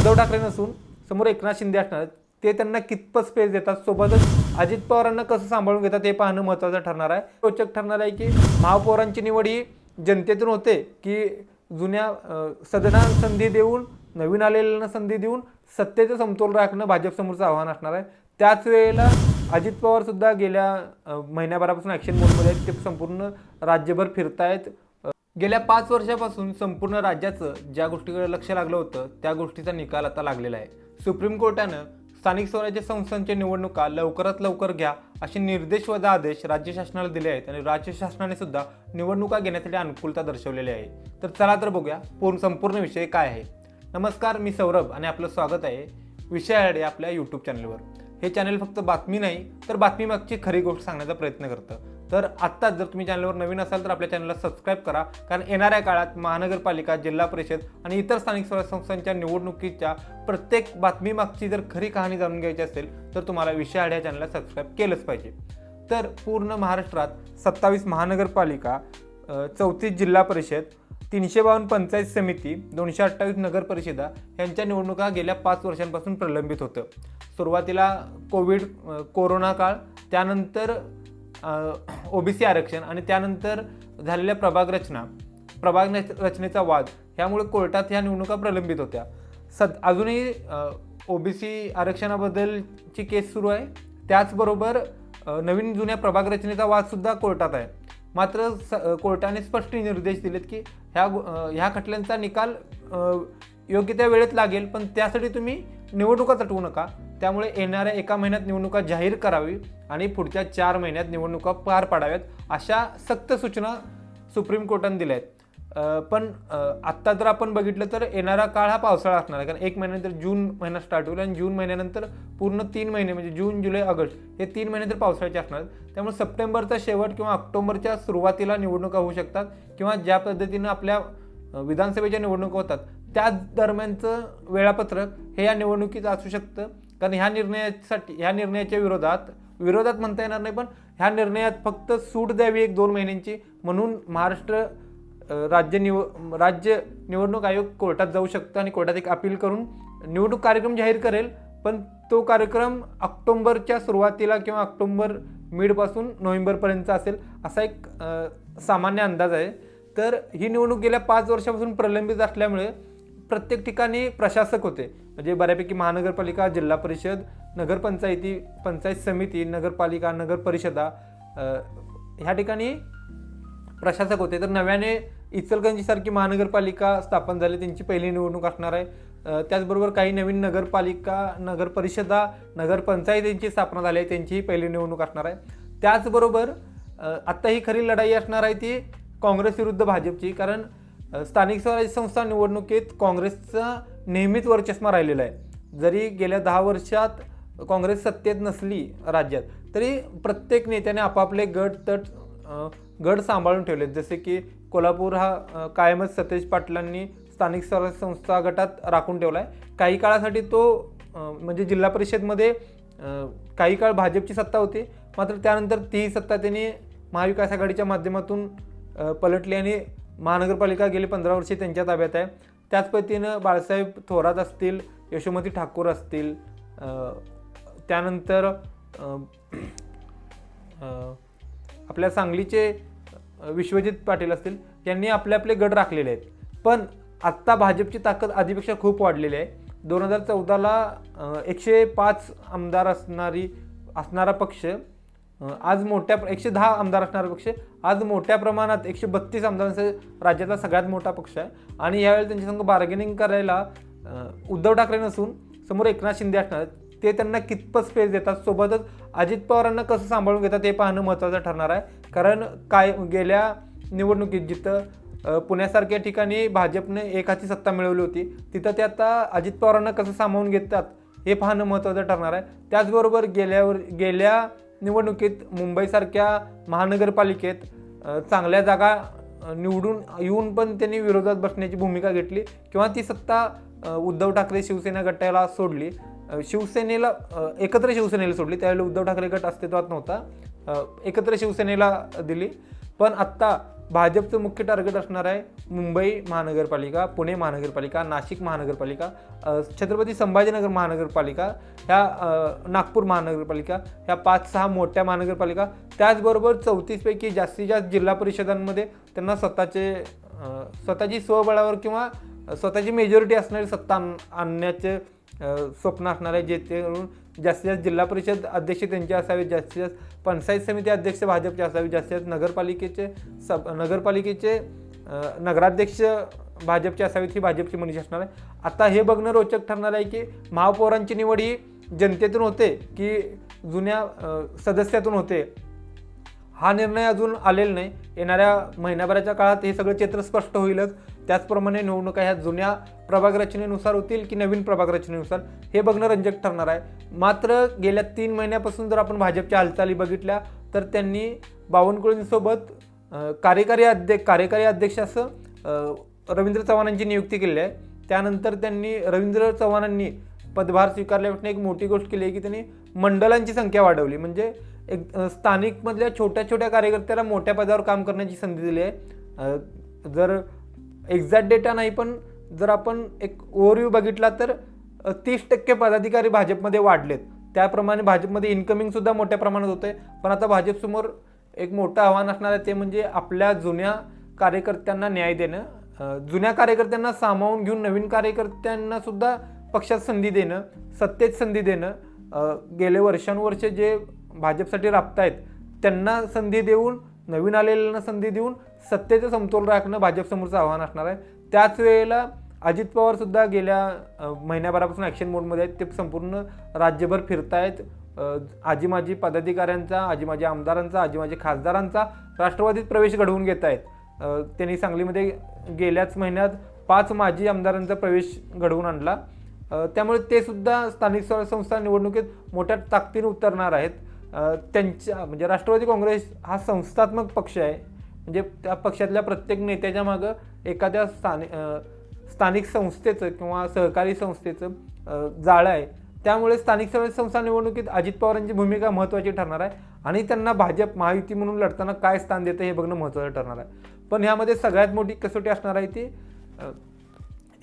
उद्धव ठाकरे नसून समोर एकनाथ शिंदे असणार आहेत. ते त्यांना कितपत स्पेस देतात? सोबतच अजित पवारांना कसं सांभाळून घेतात हे पाहणं महत्त्वाचं ठरणार आहे. रोचक ठरणार आहे की महापौरांची निवड ही जनतेतून होते की जुन्या सदना संधी देऊन नवीन आलेल्यांना संधी देऊन सत्तेचं समतोल राखणं भाजपसमोरचं आव्हान असणार आहे. त्याच वेळेला अजित पवारसुद्धा गेल्या महिन्याभरापासून ॲक्शन मोडमध्ये आहेत. ते संपूर्ण राज्यभर फिरतायत. गेल्या पाच वर्षापासून संपूर्ण राज्याचं ज्या गोष्टीकडे लक्ष लागलं होतं त्या गोष्टीचा निकाल आता लागलेला आहे. सुप्रीम कोर्टानं स्थानिक स्वराज्य संस्थांच्या निवडणुका लवकरात लवकर घ्या असे निर्देश व आदेश राज्य शासनाला दिले आहेत आणि राज्य शासनाने सुद्धा निवडणुका घेण्यासाठी अनुकूलता दर्शवलेली आहे. तर चला तर बघूया पूर्ण संपूर्ण विषय काय आहे. नमस्कार मी सौरभ आणि आपलं स्वागत आहे विषय आहे आपल्या यूट्यूब चॅनलवर हे चॅनल फक्त बातमी नाही तर बातमी मागची खरी गोष्ट सांगण्याचा प्रयत्न करतं. तर आत्ताच जर तुम्ही चॅनलवर नवीन असाल तर आपल्या चॅनलला सबस्क्राईब करा. कारण येणाऱ्या काळात महानगरपालिका जिल्हा परिषद आणि इतर स्थानिक स्वराज्य संस्थांच्या निवडणुकीच्या प्रत्येक बातमीमागची जर खरी कहाणी जाणून घ्यायची असेल तर तुम्हाला विषय आड या चॅनलला सबस्क्राईब केलंच पाहिजे. तर पूर्ण महाराष्ट्रात सत्तावीस महानगरपालिका चौतीस जिल्हा परिषद तीनशे बावन्न पंचायत समिती दोनशे अठ्ठावीस नगर परिषदा यांच्या निवडणुका गेल्या पाच वर्षांपासून प्रलंबित होतं. सुरुवातीला कोविड कोरोना काळ त्यानंतर ओबीसी आरक्षण आणि त्यानंतर झालेल्या प्रभाग रचना प्रभाग रचनेचा वाद ह्यामुळे कोर्टात ह्या निवडणुका प्रलंबित होत्या. सद अजूनही ओबीसी आरक्षणाबद्दलची केस सुरू आहे. त्याचबरोबर नवीन जुन्या प्रभाग रचनेचा वादसुद्धा कोर्टात आहे. मात्र स कोर्टाने स्पष्ट निर्देश दिलेत की ह्या ह्या खटल्यांचा निकाल योग्य त्या वेळेत लागेल पण त्यासाठी तुम्ही निवडणुका तटवू नका. त्यामुळे येणाऱ्या एका महिन्यात निवडणुका जाहीर करावी आणि पुढच्या चार महिन्यात निवडणुका पार पाडाव्यात अशा सक्त सूचना सुप्रीम कोर्टाने दिल्या आहेत. पण आत्ता जर आपण बघितलं तर येणारा काळ हा पावसाळा असणार आहे. कारण एक महिन्यानंतर जून महिना स्टार्ट होईल आणि जून महिन्यानंतर पूर्ण तीन महिने म्हणजे जून जुलै ऑगस्ट हे तीन महिने तर पावसाळ्याचे असणार आहेत. त्यामुळे सप्टेंबरचा शेवट किंवा ऑक्टोबरच्या सुरुवातीला निवडणुका होऊ शकतात किंवा ज्या पद्धतीनं आपल्या विधानसभेच्या निवडणुका होतात त्या दरम्यानचं वेळापत्रक हे या निवडणुकीचं असू शकतं. कारण ह्या निर्णयासाठी ह्या निर्णयाच्या विरोधात विरोधात म्हणता येणार नाही पण ह्या निर्णयात फक्त सूट द्यावी एक दोन महिन्यांची म्हणून महाराष्ट्र राज्य निव राज्य निवडणूक आयोग कोर्टात जाऊ शकतं आणि कोर्टात एक अपील करून निवडणूक कार्यक्रम जाहीर करेल. पण तो कार्यक्रम ऑक्टोंबरच्या सुरुवातीला किंवा ऑक्टोंबर मिडपासून नोव्हेंबरपर्यंत असेल असा एक सामान्य अंदाज आहे. तर ही निवडणूक गेल्या पाच वर्षापासून प्रलंबित असल्यामुळे प्रत्येक ठिकाणी प्रशासक होते. म्हणजे बऱ्यापैकी महानगरपालिका जिल्हा परिषद नगरपंचायती पंचायत समिती नगरपालिका नगर परिषदा ह्या ठिकाणी प्रशासक होते. तर नव्याने इचलगंजीसारखी महानगरपालिका स्थापन झाली. त्यांची पहिली निवडणूक असणार आहे. त्याचबरोबर काही नवीन नगरपालिका नगर परिषदा नगरपंचायतींची स्थापना झाली आहे. त्यांचीही पहिली निवडणूक असणार आहे. त्याचबरोबर आत्ता ही खरी लढाई असणार आहे ती काँग्रेस विरुद्ध भाजपची. कारण स्थानिक स्वराज्य संस्था निवडणुकीत काँग्रेसचा नेहमीच वर्चस्व राहिलेला आहे. जरी गेल्या दहा वर्षात काँग्रेस सत्तेत नसली राज्यात तरी प्रत्येक नेत्याने आपापले गट तट गड सांभाळून ठेवले. जसे की कोल्हापूर हा कायमच सतेज पाटलांनी स्थानिक स्वराज्य संस्था गटात राखून ठेवला आहे काही काळासाठी तो म्हणजे जिल्हा परिषदमध्ये काही काळ भाजपची सत्ता होती. मात्र त्यानंतर तीही सत्ता त्यांनी महाविकास आघाडीच्या माध्यमातून पलटली आणि महानगरपालिका गेली पंधरा वर्षे त्यांच्या ताब्यात आहे. त्याच पद्धतीनं बाळासाहेब थोरात असतील यशोमती ठाकूर असतील त्यानंतर आपल्या सांगलीचे विश्वजित पाटील असतील यांनी आपले आपले गट राखलेले आहेत. पण आत्ता भाजपची ताकद आधीपेक्षा खूप वाढलेली आहे. दोन हजार चौदाला एकशे पाच आमदार असणारी असणारा पक्ष आज मोठ्या एकशे दहा आमदार असणारा पक्ष आज मोठ्या प्रमाणात एकशे बत्तीस आमदारांचा राज्यातला सगळ्यात मोठा पक्ष आहे. आणि यावेळी त्यांच्यासंग बार्गेनिंग करायला उद्धव ठाकरे नसून समोर एकनाथ शिंदे असणार ते त्यांना कितपत स्पेस देतात? सोबतच अजित पवारांना कसं सांभाळून घेतात हे पाहणं महत्त्वाचं ठरणार आहे. कारण काय गेल्या निवडणुकीत जिथं पुण्यासारख्या ठिकाणी भाजपने एक हाती सत्ता मिळवली होती तिथं ते आता अजित पवारांना कसं सामावून घेतात हे पाहणं महत्त्वाचं ठरणार आहे. त्याचबरोबर गेल्यावर गेल्या निवडणुकीत मुंबईसारख्या महानगरपालिकेत चांगल्या जागा निवडून येऊन पण त्यांनी विरोधात बसण्याची भूमिका घेतली किंवा ती सत्ता उद्धव ठाकरे शिवसेना गटाला सोडली. शिवसेनेला एकत्र शिवसेनेला सोडली. त्यावेळेला उद्धव ठाकरे गट अस्तित्वात नव्हता. एकत्र शिवसेनेला दिली. पण आत्ता भाजपचं मुख्य टार्गेट असणार आहे मुंबई महानगरपालिका पुणे महानगरपालिका नाशिक महानगरपालिका छत्रपती संभाजीनगर महानगरपालिका ह्या नागपूर महानगरपालिका ह्या पाच सहा मोठ्या महानगरपालिका त्याचबरोबर चौतीसपैकी जास्तीत जास्त जिल्हा परिषदांमध्ये त्यांना स्वतःचे स्वतःची स्वबळावर किंवा स्वतःची मेजॉरिटी असणारी सत्ता आण- आणण्याचे स्वप्न असणार आहे जेणेकरून जास्तीत जास्त जिल्हा परिषद अध्यक्ष त्यांचे असावे जास्तीत जास्त पंचायत समिती अध्यक्ष भाजपचे असावे जास्तीत जास्त नगरपालिकेचे सब नगरपालिकेचे नगराध्यक्ष भाजपचे असावेत ही भाजपची मनीष असणार आहे. आता हे बघणं रोचक ठरणार आहे की महापौरांची निवड ही जनतेतून होते की जुन्या सदस्यातून होते? हा निर्णय अजून आलेला नाही. येणाऱ्या महिन्याभराच्या काळात हे सगळं चित्र स्पष्ट होईलच. त्याचप्रमाणे निवडणुका ह्या जुन्या प्रभाग रचनेनुसार होतील की नवीन प्रभाग रचनेनुसार हे बघणं रंजक ठरणार आहे. मात्र गेल्या तीन महिन्यापासून जर आपण भाजपच्या हालचाली बघितल्या तर त्यांनी बावनकुळेंसोबत कार्यकारी अध्यक्ष कार्यकारी अध्यक्ष असं रवींद्र चव्हाणांची नियुक्ती केली आहे. त्यानंतर त्यांनी रवींद्र चव्हाणांनी पदभार स्वीकारल्यापासून एक मोठी गोष्ट केली आहे की त्यांनी मंडळांची संख्या वाढवली. म्हणजे एक स्थानिकमधल्या छोट्या छोट्या कार्यकर्त्याला मोठ्या पदावर काम करण्याची संधी दिली आहे. जर एक्झॅक्ट डेटा नाही पण जर आपण एक ओव्हरव्ह्यू बघितला तर तीस टक्के पदाधिकारी भाजपमध्ये वाढलेत. त्याप्रमाणे भाजपमध्ये इन्कमिंगसुद्धा मोठ्या प्रमाणात होते पण आता भाजपसमोर एक मोठं आव्हान असणार आहे ते म्हणजे आपल्या जुन्या कार्यकर्त्यांना न्याय देणं जुन्या कार्यकर्त्यांना सामावून घेऊन नवीन कार्यकर्त्यांना सुद्धा पक्षात संधी देणं सत्तेत संधी देणं गेले वर्षानुवर्षे जे भाजपसाठी राबतायत त्यांना संधी देऊन नवीन आलेल्यांना संधी देऊन सत्तेचं समतोल राखणं भाजपसमोरचं आव्हान असणार आहे. त्याच वेळेला अजित पवारसुद्धा गेल्या महिन्याभरापासून ॲक्शन मोडमध्ये आहेत. ते संपूर्ण राज्यभर फिरतायत. अ, आजी माजी पदाधिकाऱ्यांचा आजी माजी आमदारांचा आजी माजी खासदारांचा राष्ट्रवादीत प्रवेश घडवून घेत आहेत त्यांनी सांगलीमध्ये गेल्याच महिन्यात पाच माजी आमदारांचा प्रवेश घडवून आणला. त्यामुळे ते सुद्धा स्थानिक स्वराज्य संस्था निवडणुकीत मोठ्या ताकदीने उतरणार आहेत. त्यांच्या म्हणजे राष्ट्रवादी काँग्रेस हा संस्थात्मक पक्ष आहे. म्हणजे त्या पक्षातल्या प्रत्येक नेत्याच्या मागं एखाद्या स्थानिक स्थानिक संस्थेचं किंवा सहकारी संस्थेचं जाळं आहे. त्यामुळे स्थानिक स्वराज्य संस्था निवडणुकीत अजित पवारांची भूमिका महत्त्वाची ठरणार आहे आणि त्यांना भाजप महायुती म्हणून लढताना काय स्थान देतं हे बघणं महत्त्वाचं ठरणार आहे. पण ह्यामध्ये सगळ्यात मोठी कसोटी असणार आहे ती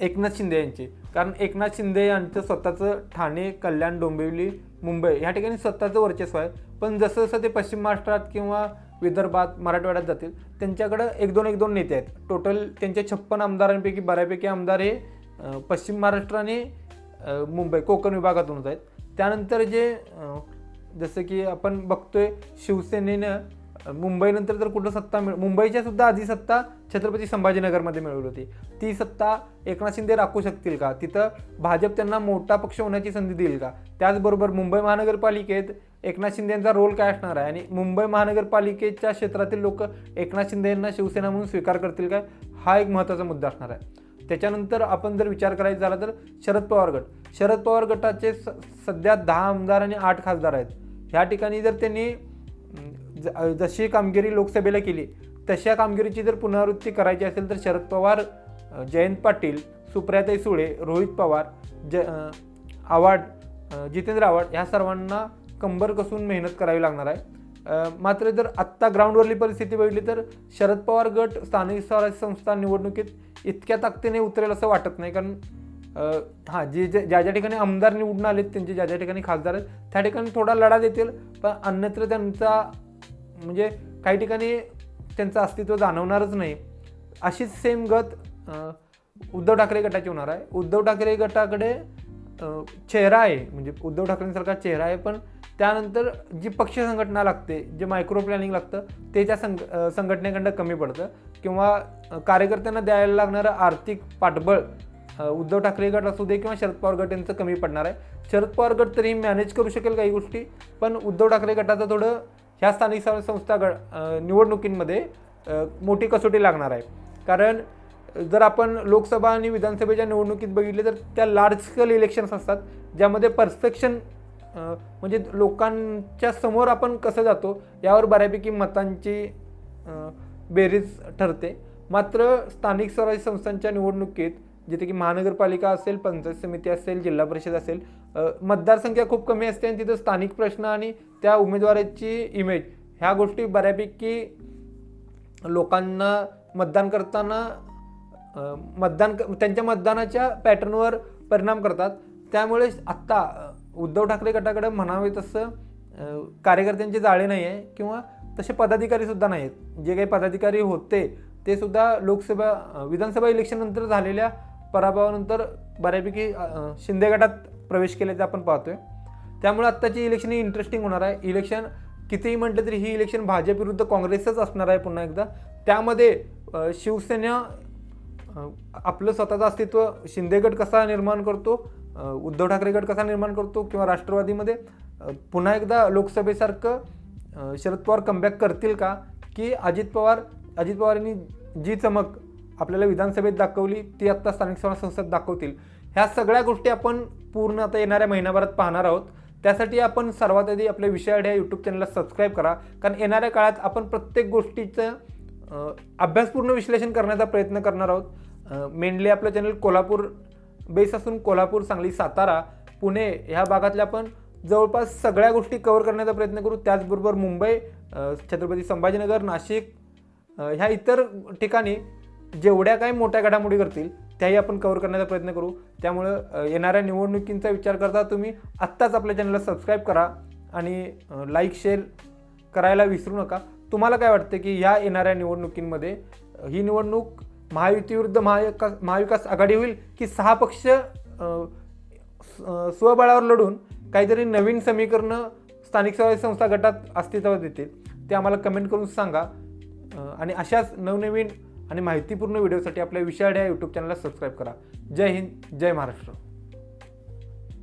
एकनाथ शिंदे यांची. कारण एकनाथ शिंदे यांचं स्वतःचं ठाणे कल्याण डोंबिवली मुंबई ह्या ठिकाणी स्वतःचं वर्चस्व आहे. पण जसं जसं ते पश्चिम महाराष्ट्रात किंवा विदर्भात मराठवाड्यात जातील त्यांच्याकडं एक दोन एक दोन नेते आहेत. टोटल त्यांच्या छप्पन आमदारांपैकी बऱ्यापैकी आमदार हे पश्चिम महाराष्ट्राने मुंबई कोकण विभागातूनच आहेत. त्यानंतर जे जसं की आपण बघतोय शिवसेनेनं मुंबईनंतर जर कुठं सत्ता मिळ मुंबईच्या सुद्धा आधी सत्ता छत्रपती संभाजीनगरमध्ये मिळवली होती. ती सत्ता एकनाथ शिंदे राखू शकतील का? तिथं भाजप त्यांना मोठा पक्ष होण्याची संधी देईल का? त्याचबरोबर मुंबई महानगरपालिकेत एकनाथ शिंदे यांचा रोल काय असणार आहे? आणि मुंबई महानगरपालिकेच्या क्षेत्रातील लोक एकनाथ शिंदे यांना शिवसेना म्हणून स्वीकार करतील काय हा एक महत्त्वाचा मुद्दा असणार आहे. त्याच्यानंतर आपण जर विचार करायचा झाला तर शरद पवार गट. शरद पवार गटाचे स सध्या दहा आमदार आणि आठ खासदार आहेत. ह्या ठिकाणी जर त्यांनी ज- जशी कामगिरी लोकसभेला केली तशा कामगिरीची जर पुनरावृत्ती करायची असेल तर शरद पवार जयंत पाटील सुप्रियाताई सुळे रोहित पवार ज आवाड आव्हाड जितेंद्र आव्हाड ह्या सर्वांना कंबर कसून मेहनत करावी लागणार आहे. मात्र जर आत्ता ग्राउंडवरली परिस्थिती बघितली तर शरद पवार गट स्थानिक स्वराज्य संस्था निवडणुकीत इतक्या ताकदीने उतरेल असं वाटत नाही. कारण हां जे जे ज्या ज्या ठिकाणी आमदार निवडून आलेत त्यांचे ज्या ज्या ठिकाणी खासदार आहेत त्या ठिकाणी थोडा लढा देतील पण अन्यत्र त्यांचा म्हणजे काही ठिकाणी त्यांचं अस्तित्व जाणवणारच नाही. अशीच सेम गत उद्धव ठाकरे गटाची होणार आहे. उद्धव ठाकरे गटाकडे चेहरा आहे. म्हणजे उद्धव ठाकरेंसारखा चेहरा आहे पण त्यानंतर जी पक्ष संघटना लागते जे मायक्रो प्लॅनिंग लागतं ते त्या संघ संघटनेकडं कमी पडतं. किंवा कार्यकर्त्यांना द्यायला लागणारं आर्थिक पाठबळ उद्धव ठाकरे गट असू दे किंवा शरद पवार गट यांचं कमी पडणार आहे. शरद पवार गट तरी मॅनेज करू शकेल काही गोष्टी पण उद्धव ठाकरे गटाचं थोडं ह्या स्थानिक स्वराज्य संस्था गट निवडणुकींमध्ये मोठी कसोटी लागणार आहे. कारण जर आपण लोकसभा आणि विधानसभेच्या निवडणुकीत बघितले तर त्या लार्ज स्केल इलेक्शन्स असतात ज्यामध्ये परसेप्शन म्हणजे लोकांच्या समोर आपण कसं जातो यावर बऱ्यापैकी मतांची बेरीज ठरते. मात्र स्थानिक स्वराज्य संस्थांच्या निवडणुकीत जिथे की महानगरपालिका असेल पंचायत समिती असेल जिल्हा परिषद असेल मतदारसंख्या खूप कमी असते आणि तिथं स्थानिक प्रश्न आणि त्या उमेदवाराची इमेज ह्या गोष्टी बऱ्यापैकी लोकांना मतदान करताना मतदान क- त्यांच्या मतदानाच्या पॅटर्नवर परिणाम करतात. त्यामुळे आत्ता उद्धव ठाकरे गटाकडे म्हणावे तसं कार्यकर्त्यांचे जाळे नाही आहे किंवा तसे पदाधिकारीसुद्धा नाही आहेत जे काही पदाधिकारी होते ते सुद्धा लोकसभा विधानसभा इलेक्शननंतर झालेल्या पराभवानंतर बऱ्यापैकी शिंदे गटात प्रवेश केल्याचं आपण पाहतोय. त्यामुळे आत्ताची इलेक्शन ही इंटरेस्टिंग होणार आहे. इलेक्शन कितीही म्हटलं तरी ही इलेक्शन भाजप विरुद्ध काँग्रेसच असणार आहे पुन्हा एकदा. त्यामध्ये शिवसेना आपलं स्वतःचं अस्तित्व शिंदे गट कसा निर्माण करतो उद्धव ठाकरे गट कसा निर्माण करतो किंवा राष्ट्रवादीमध्ये पुन्हा एकदा लोकसभेसारखं शरद पवार कमबॅक करतील का? की अजित पवार अजित पवारांनी जी चमक आपल्याला विधानसभेत दाखवली ती आत्ता स्थानिक स्वराज्य संस्थेत दाखवतील. ह्या सगळ्या गोष्टी आपण पूर्ण आता येणाऱ्या महिन्याभरात पाहणार आहोत. त्यासाठी आपण सर्वात आधी आपल्या विषय या यूट्यूब चॅनलला सबस्क्राईब करा. कारण येणाऱ्या काळात आपण प्रत्येक गोष्टीचं अभ्यासपूर्ण विश्लेषण करण्याचा प्रयत्न करणार आहोत. मेनली आपलं चॅनल कोल्हापूर बेस असून कोल्हापूर सांगली सातारा पुणे ह्या भागातल्या आपण जवळपास सगळ्या गोष्टी कव्हर करण्याचा प्रयत्न करू. त्याचबरोबर मुंबई छत्रपती संभाजीनगर नाशिक ह्या इतर ठिकाणी जेवढ्या काही मोठ्या घडामोडी करतील त्याही आपण कवर करण्याचा प्रयत्न करू. त्यामुळं येणाऱ्या निवडणुकींचा विचार करता तुम्ही आत्ताच आपल्या चॅनलला सबस्क्राईब करा आणि लाईक शेअर करायला विसरू नका. तुम्हाला काय वाटतं की ह्या येणाऱ्या निवडणुकींमध्ये ही निवडणूक महायुतीविरुद्ध महाविकास महाविकास आघाडी होईल की सहा पक्ष स- स्वबळावर लढून काहीतरी नवीन समीकरणं स्थानिक स्वराज्य संस्था गटात अस्तित्वात येतील ते आम्हाला कमेंट करून सांगा. आणि अशाच नवनवीन आणि माहितीपूर्ण व्हिडिओसाठी आपल्या विषयाड या यूट्यूब चॅनलला सबस्क्राईब करा. जय हिंद जय महाराष्ट्र.